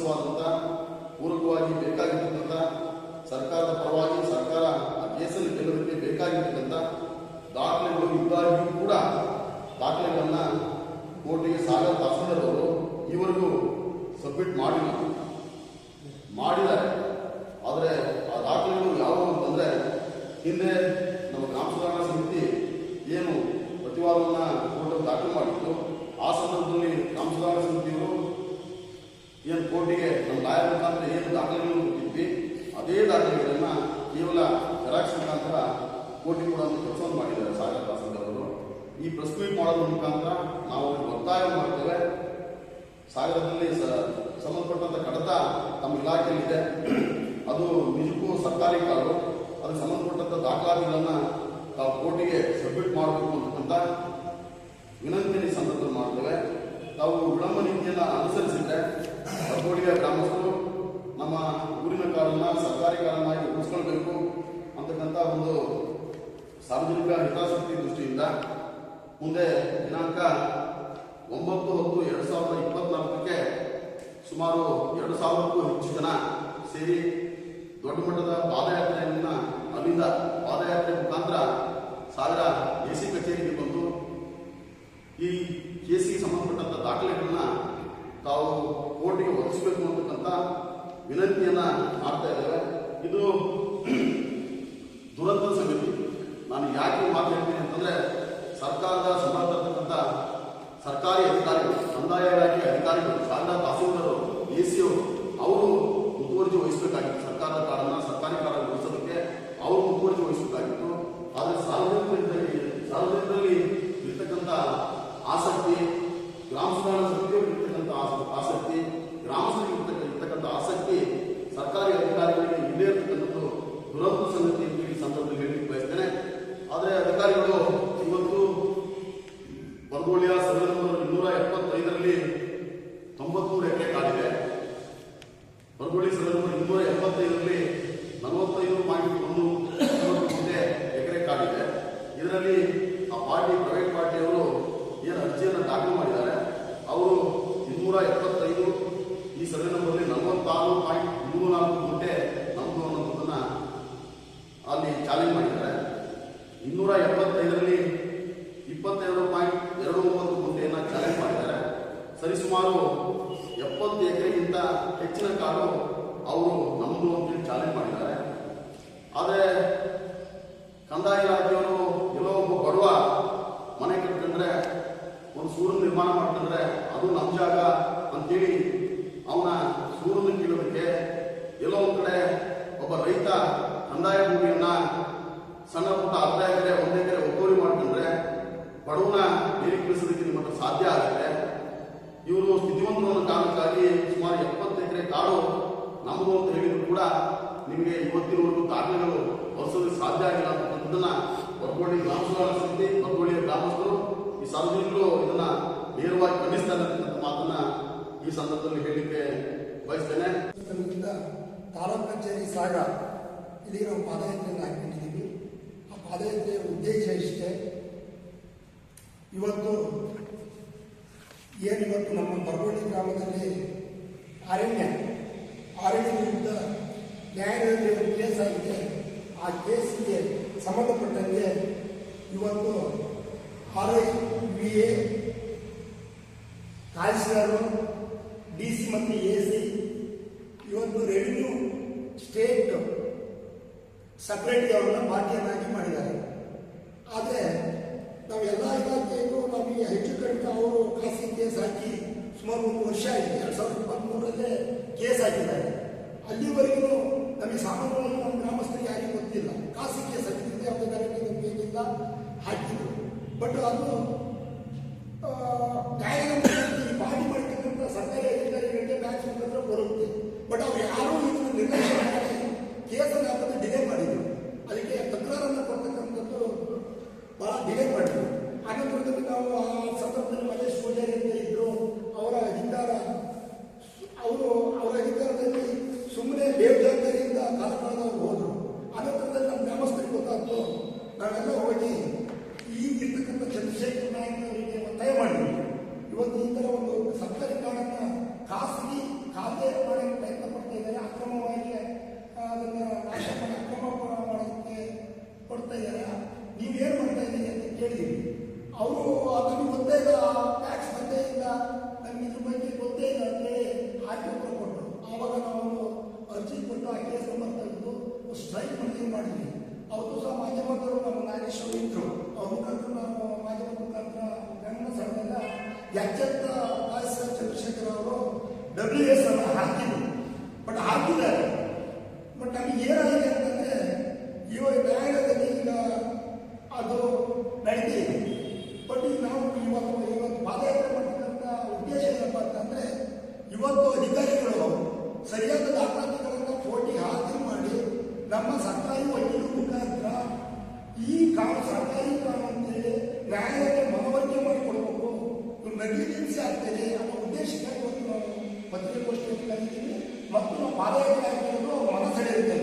ಸಮಂಜಸವಾದಂಥ ಪೂರಕವಾಗಿ ಬೇಕಾಗಿರ್ತಕ್ಕಂಥ, ಸರ್ಕಾರದ ಪರವಾಗಿ ಸರ್ಕಾರ ಕೇಸಲ್ಲಿ ಗೆಲ್ಲೋದಕ್ಕೆ ಬೇಕಾಗಿರ್ತಕ್ಕಂಥ ದಾಖಲೆಗಳು ಇದ್ದಾಗಿಯೂ ಕೂಡ ದಾಖಲೆಗಳನ್ನು ಕೋರ್ಟಿಗೆ ಸಾಗರ ತಹಸೀಲ್ದಾರ್ ಅವರು ಈವರೆಗೂ ಸಬ್ಮಿಟ್ ಮಾಡಿಲ್ಲ. ಮಾಡಿದ್ದಾರೆ. ಆದರೆ ಆ ದಾಖಲೆಗಳು ಯಾವುವು ಅಂತಂದರೆ ಹಿಂದೆ ನಮ್ಮ ಗ್ರಾಮ ಸುಧಾರಣಾ ಸಮಿತಿ ಏನು ಪ್ರತಿವಾದವನ್ನು ಕೋರ್ಟಲ್ಲಿ ದಾಖಲು ಮಾಡಿತ್ತು. ಆ ಸಂದರ್ಭದಲ್ಲಿ ಗ್ರಾಮ ಸುಧಾರಣಾ ಸಮಿತಿಯವರು ಏನು ಕೋರ್ಟಿಗೆ ನಮ್ಮ ಲಾಯರ್ ಮುಖಾಂತರ ಏನು ದಾಖಲೆಗಳನ್ನು ಕೊಟ್ಟಿದ್ವಿ, ಅದೇ ದಾಖಲೆಗಳನ್ನು ಕೇವಲ ಜೆರಾಕ್ಸ್ ಮುಖಾಂತರ ಕೋರ್ಟಿಗೆ ಕೂಡ ಪ್ರಸ್ತುತ ಕೆಲಸವನ್ನು ಮಾಡಿದ್ದಾರೆ ಸಾಗರ ಅವರು. ಈ ಪ್ರೆಸ್ ಮೀಟ್ ಮಾಡೋದ್ರ ಮುಖಾಂತರ ನಾವು ಒತ್ತಾಯ ಮಾಡ್ತೇವೆ. ಸಾಗರದಲ್ಲಿ ಸ- ಸಂಬಂಧಪಟ್ಟಂತ ಕಡತ ನಮ್ಮ ಇಲಾಖೆಯಲ್ಲಿದೆ. ಅದು ನಿಜಕ್ಕೂ ಸರ್ಕಾರಿ ಕಾರು ಅದಕ್ಕೆ ಸಂಬಂಧಪಟ್ಟಂಥ ದಾಖಲಾತಿಗಳನ್ನು ತಾವು ಕೋರ್ಟಿಗೆ ಸಬ್ಮಿಟ್ ಮಾಡಬೇಕು ಅಂತಕ್ಕಂಥ ವಿನಂತಿಯನ್ನು ಸಂದರ್ಭ ಮಾಡ್ತೇವೆ. ತಾವು ವಿಳಂಬ ನೀತಿಯನ್ನು ಅನುಸರಿಸಿದ್ರೆ ಬರ್ಗೋಡಿಯ ಗ್ರಾಮಸ್ಥರು ನಮ್ಮ ಊರಿನ ಕಾಡನ್ನ ಸರ್ಕಾರಿ ಕಾಡನ್ನಾಗಿ ಉಳಿಸ್ಕೊಳ್ಬೇಕು ಅಂತಕ್ಕಂಥ ಒಂದು ಸಾರ್ವಜನಿಕ ಹಿತಾಸಕ್ತಿ ದೃಷ್ಟಿಯಿಂದ ಮುಂದೆ ದಿನಾಂಕ ಒಂಬತ್ತು ಹತ್ತು ಎರಡು ಸಾವಿರದ ಇಪ್ಪತ್ನಾಲ್ಕಕ್ಕೆ ಸುಮಾರು ಎರಡು ಸಾವಿರಕ್ಕೂ ಹೆಚ್ಚು ಜನ ಸೇರಿ ದೊಡ್ಡ ಮಟ್ಟದ ಪಾದಯಾತ್ರೆಯನ್ನ ಅಲ್ಲಿಂದ ಪಾದಯಾತ್ರೆ ಮುಖಾಂತರ ಸಾಗರ ಎ ಸಿ ಕಚೇರಿಗೆ ಬಂದು ಈ ಕೇಸಿಗೆ ಸಂಬಂಧಪಟ್ಟಂತ ದಾಖಲೆಗಳನ್ನ ತಾವು ಕೋರ್ಟಿಗೆ ಒದಗಿಸಬೇಕು ಅಂತಕ್ಕಂಥ ವಿನಂತಿಯನ್ನ ಮಾಡ್ತಾ ಇದ್ದಾರೆ. ಇದು ದುರಂತ ಸಮಿತಿ. ನಾನು ಯಾಕೆ ಮಾತಾಡ್ತೀನಿ ಮಾತು ಹೇಳ್ತೀನಿ ಅಂತಂದ್ರೆ ಸರ್ಕಾರದ ಸಂಬಂಧಪಟ್ಟಂತ ಸರ್ಕಾರಿ ಅಧಿಕಾರಿಗಳು ಕಂದಾಯ ಇಲಾಖೆ ಅಧಿಕಾರಿಗಳು, ಶಾಲಾ ತಹಸೀಲ್ದಾರ್ ಎ ಸಿ ಅವರು ಮುತುವರ್ಜಿ ವಹಿಸಬೇಕಾಗಿತ್ತು ಸರ್ಕಾರದ ಕಾರಣ ಸರ್ಕಾರಿ ಕಾರಣ ಉಳಿಸೋದಕ್ಕೆ ಅವರು ಮುತುವರ್ಜಿ ವಹಿಸಬೇಕಾಗಿತ್ತು ಆದರೆ ಸಾರ್ವಜನಿಕರಲ್ಲಿ ಸಾರ್ವಜನಿಕರಲ್ಲಿ ಇರ್ತಕ್ಕಂಥ ಆಸಕ್ತಿ ಗ್ರಾಮ ಸುಧಾರಣಾ ಸಮಿತಿಯವರು ಇರ್ತಕ್ಕಂಥ ಆಸ- ಆಸಕ್ತಿ ಗ್ರಾಮಸ್ಥರಿಗೆ ಇರ್ತಕ್ಕ- ಇರ್ತಕ್ಕಂಥ ಆಸಕ್ತಿ ಸರ್ಕಾರಿ ಅಧಿಕಾರಿಗಳಿಗೆ ಇಲ್ಲೇ ಇರ್ತಕ್ಕಂಥದ್ದು ದುರಂತ ಸಂಗತಿ ಅಂತ ಈ ಸಂದರ್ಭದಲ್ಲಿ ಹೇಳಲಿಕ್ಕೆ ಬಯಸ್ತೇನೆ ಆದರೆ ಅಧಿಕಾರಿಗಳು ಇವತ್ತು ಬರಗೋಳಿಯ ಸರ್ವೆ ನಂಬರ್ ಇನ್ನೂರ ಎಪ್ಪತ್ತೈದರಲ್ಲಿ ತೊಂಬತ್ಮೂರು ಎಕರೆ ಕಾಡಿದೆ ಬರಗೋಳಿ ಸರ್ವೆ ನಂಬರ್ ಇನ್ನೂರ ಎಪ್ಪತ್ತೈದರಲ್ಲಿ ನಲವತ್ತೈದು ಪಾಯಿಂಟ್ ಒಂದು ಒಂಬತ್ತು ಗುಂಟೆ ಎಕರೆ ಕಾಡಿದೆ ಇದರಲ್ಲಿ ಆ ಪಾರ್ಟಿ ಪ್ರೈವೇಟ್ ಪಾರ್ಟಿಯವರು ಏನು ಅರ್ಜಿಯನ್ನು ದಾಖಲು ಮಾಡಿದ್ದಾರೆ ಅವರು ಇನ್ನೂರ ಎಪ್ಪತ್ತೈದು ಈ ಸರ್ವೆ ನಂಬರ್ಲಿ ನಲವತ್ತಾರು ಪಾಯಿಂಟ್ ಮೂರು ನಾಲ್ಕು ಗುಂಟೆ ನಮ್ಮದು ಅನ್ನೋದನ್ನ ಅಲ್ಲಿ ಚಾಲೆಂಜ್ ಮಾಡಿದ್ದಾರೆ ಇನ್ನೂರ ಎಪ್ಪತ್ತೈದರಲ್ಲಿ ಇಪ್ಪತ್ತೆರಡು ಪಾಯಿಂಟ್ ಎರಡು ಒಂಬತ್ತು ಗುಂಟೆಯನ್ನು ಚಾಲೆಂಜ್ ಮಾಡಿದ್ದಾರೆ ಸರಿಸುಮಾರು ಎಪ್ಪತ್ತು ಎಕರೆಗಿಂತ ಹೆಚ್ಚಿನ ಕಾಡು ಅವರು ನಮ್ಮದು ಅಂತೇಳಿ ಚಾಲೆಂಜ್ ಮಾಡಿದ್ದಾರೆ. ಆದರೆ ಕಂದಾಯ ಇಲಾಖೆಯವರು ಎಲ್ಲೋ ಒಬ್ಬ ಬಡವ ಮನೆ ಕಟ್ಕೊಂಡ್ರೆ, ಒಂದು ಸೂರ್ಯ ನಿರ್ಮಾಣ ಮಾಡ್ಕೊಂಡ್ರೆ ಅದು ನಮ್ಮ ಜಾಗ ಅಂತೇಳಿ ಅವನ ಸೂರನ್ನು ಕೀಳೋದಕ್ಕೆ ಎಲ್ಲೋ ಒಂದು ಕಡೆ ಒಬ್ಬ ರೈತ ಕಂದಾಯ ಭೂಮಿಯನ್ನ ಸಣ್ಣ ಪುಟ್ಟ ಅರ್ಧ ಎಕರೆ, ಒಂದು ಎಕರೆ ಒತ್ತುವರಿ ಮಾಡ್ಕೊಂಡ್ರೆ ಬಡವನ ಬೇರೆ ಕಳಿಸೋದಕ್ಕೆ ನಿಮ್ಮ ಹತ್ರ ಸಾಧ್ಯ ಆಗುತ್ತೆ ಇವರು ಸ್ಥಿತಿವಂತರನ್ನ ಕಾರಣಕ್ಕಾಗಿ ಸುಮಾರು ಎಪ್ಪತ್ತು ಎಕರೆ ಕಾಡು ನಮ್ಮದು ಅಂತ ಹೇಳಿದ್ರು ಕೂಡ ನಿಮಗೆ ಇವತ್ತಿನವರೆಗೂ ದಾಖಲೆಗಳು ಹೊರಿಸೋದಕ್ಕೆ ಸಾಧ್ಯ ಆಗಿಲ್ಲ ಅಂತಕ್ಕಂಥದ್ದನ್ನ ಬರ್ಗೋಡಿ ಗ್ರಾಮಸ್ಥರ ಸಮಿತಿ ಬರ್ಗೋಡಿಯ ಗ್ರಾಮಸ್ಥರು. ಈ ಸಾರ್ವಜನಿಕರು ಇದನ್ನ ನೇರವಾಗಿ ಖಂಡಿಸ್ತಾರೆ ಅಂತಕ್ಕಂಥ ಮಾತನ್ನ ಈ ಸಂದರ್ಭದಲ್ಲಿ ಹೇಳಲಿಕ್ಕೆ ಬಯಸ್ತೇನೆ. ತಾಲೂಕು ಕಚೇರಿ ಸಾಗ ಇಲ್ಲಿ ನಾವು ಪಾದಯಾತ್ರೆಯನ್ನು ಹಾಕೊಂಡಿದ್ದೀವಿ ಆ ಪಾದಯಾತ್ರೆಯ ಉದ್ದೇಶ ಇಷ್ಟೇ. ಇವತ್ತು ಏನಿವತ್ತು ನಮ್ಮ ಬರಗೋಡಿ ಗ್ರಾಮದಲ್ಲಿ ಅರಣ್ಯ ಅರಣ್ಯ ವಿರುದ್ಧ ನ್ಯಾಯಾಲಯದಲ್ಲಿ ಒಂದು ಕೇಸ್ ಆಗಿದೆ. ಆ ಕೇಸಿಗೆ ಸಂಬಂಧಪಟ್ಟಂತೆ ಇವತ್ತು R I B A tahsildar D C ಮತ್ತು ಎ ಸಿ ಇವತ್ತು ರೆವಿನ್ಯೂ ಸ್ಟೇಟ್ ಸೆಕ್ರೆಟರಿ ಅವರನ್ನ ಪಾರ್ಟಿಯನ್ನಾಗಿ ಮಾಡಿದ್ದಾರೆ. ಆದರೆ ಎಲ್ಲ ಇಲಾಖೆಯಲ್ಲೂ ನಮಗೆ ಹೆಚ್ಚು ಕಡಿಮೆ ಅವರು ಖಾಸಗಿ ಕೇಸ್ ಹಾಕಿ ಸುಮಾರು ಒಂದು ವರ್ಷ ಆಗಿದೆ. ಎರಡು ಸಾವಿರದ ಇಪ್ಪತ್ತ್ಮೂರರಲ್ಲೇ ಕೇಸ್ ಹಾಕಿದ್ದಾರೆ. ಅಲ್ಲಿವರೆಗೂ ನಮಗೆ ಸಾಮಾನ್ಯವಾಗಿ ನಮ್ಮ ಗ್ರಾಮಸ್ಥರಿಗೆ ಯಾರಿಗೂ ಗೊತ್ತಿಲ್ಲ. ಖಾಸಗಿ ಕೇಸ್ ಹಾಕಿದ್ರೆ ಯಾವುದೇ ಕಾರಣಕ್ಕೆ ನಮಗೆ ಹಾಕಿದ್ರು. ಬಟ್ ಅದು ಅವರು ಅದನ್ನು ಗೊತ್ತೇ ಇಲ್ಲ ಟ್ಯಾಕ್ಸ್ ಗೊತ್ತೇ ಇಲ್ಲ ನಮ್ಗೆ ಇದ್ರ ಬಗ್ಗೆ ಗೊತ್ತೇ ಇಲ್ಲ ಅಂತೇಳಿ ಹಾಕಿ ಕೊಟ್ಟರು ಆವಾಗ ನಾವು ಅರ್ಜಿ ಕೊಟ್ಟು ಆ ಕೇಸ್ ನಂಬರ್ ಸ್ಟ್ರೈಕ್ ಮಾಡಿ ಮಾಡಿದ್ವಿ? ಅವತ್ತು ಸಹ ಮಾಧ್ಯಮದವರು ನಮ್ಮ ನಾಗೇಶ್ವರು ಇದ್ರು. ಅವ್ರ ಮುಖಾಂತರ ನಾವು ಮಾಧ್ಯಮದ ಮುಖಾಂತರ ಗಮನ ಸಣ್ಣ ಯಾಕೆಂತ ರಾಜ್ ಚಂದ್ರಶೇಖರ್ ಅವರು ಡಬ್ಲ್ಯೂ ಎಸ್ ಅನ್ನು ಹಾಕಿದ್ರು. ಬಟ್ ಹಾಕಿದ್ದಾರೆ. ಬಟ್ ನಮಗೆ ಏನಾಗಿದೆ ಅಂತಂದರೆ ಇವಾಗ ನ್ಯಾಯಾಲಯದಲ್ಲಿ ಮುಖಾಂತರ ಈ ಕಾನೂನು ಸರ್ಕಾರಿ ಕಾನೂನು ಅಂತೇಳಿ ನ್ಯಾಯಾಲಯಕ್ಕೆ ಮನವರಿಕೆ ಮಾಡಿಕೊಡ್ಬೇಕು. ಇವ್ರು ನೆಗ್ಲಿಜೆನ್ಸಿ ಆಗ್ತದೆ ಅನ್ನೋ ಉದ್ದೇಶಕ್ಕಾಗಿ ಒಂದು ಪತ್ರಿಕಾಗೋಷ್ಠಿಯಲ್ಲಿ ಕಲಿತೀನಿ ಮತ್ತು ಪಾದಯಾತ್ರೆ ಆಗಿರೋದು ಮನಸೆಳೆಯುತ್ತೆ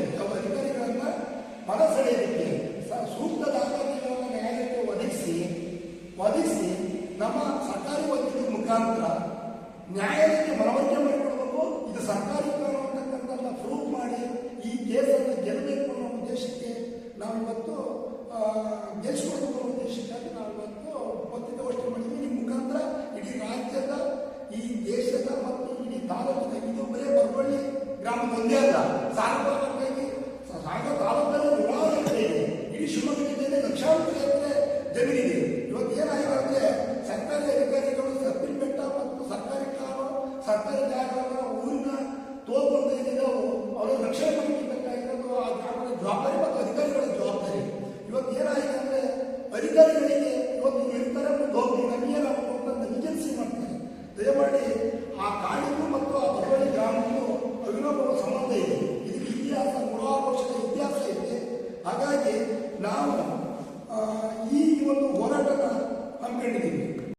ಬರವಳ್ಳಿ ಮುಂದೆ ಅಲ್ಲ. ಸಾರ್ವಜನಿಕವಾಗಿ ಸಾಗರ ತಾಲೂಕಲ್ಲಿ ನೂರಾರು ಎಕರೆ ಇದೆ. ಇಡೀ ಶಿವಮೊಗ್ಗ ಜಿಲ್ಲೆಯಲ್ಲಿ ಲಕ್ಷಾಂತರ ಎಕರೆ ಜಮೀನಿದೆ ಇವತ್ತು ಏನಾಗಿದೆ ಅಂದ್ರೆ ಸರ್ಕಾರಿ ಅಧಿಕಾರಿಗಳು ಬೆಟ್ಟ ಮತ್ತು ಸರ್ಕಾರಿ ಕಾಲ ಸರ್ಕಾರಿ ಜಾಗಗಳನ್ನ ಊರಿನ ತೋಪಂತ ಏನಿದೆ ಅವರು ರಕ್ಷಣೆ ಮಾಡಬೇಕಾಗಿರೋದು ಆ ಗ್ರಾಮದ ಜವಾಬ್ದಾರಿ ಮತ್ತು ಅಧಿಕಾರಿಗಳ ಜವಾಬ್ದಾರಿ. ಇವತ್ತು ಏನಾಗಿದೆ ಅಂದ್ರೆ ಅಧಿಕಾರಿಗಳಿಗೆ ಇವತ್ತು ಇರ್ತಾರೆ ಹೋಗ್ತೀವಿ ನಮಗೇನಾಗಬೇಕು ಅಂತ ನೆಗ್ಲಿಜೆನ್ಸಿ ಮಾಡ್ತಾರೆ. ದಯಮಾಡಿ ಆ ಕಾಡಿಗೂ ಇತಿಹಾಸ ನೂರಾರು ವರ್ಷದ ಇತಿಹಾಸ ಇದೆ. ಹಾಗಾಗಿ ನಾವು ಈ ಒಂದು ಹೋರಾಟನ ಹಮ್ಮಿಕೊಂಡಿದ್ದೀವಿ.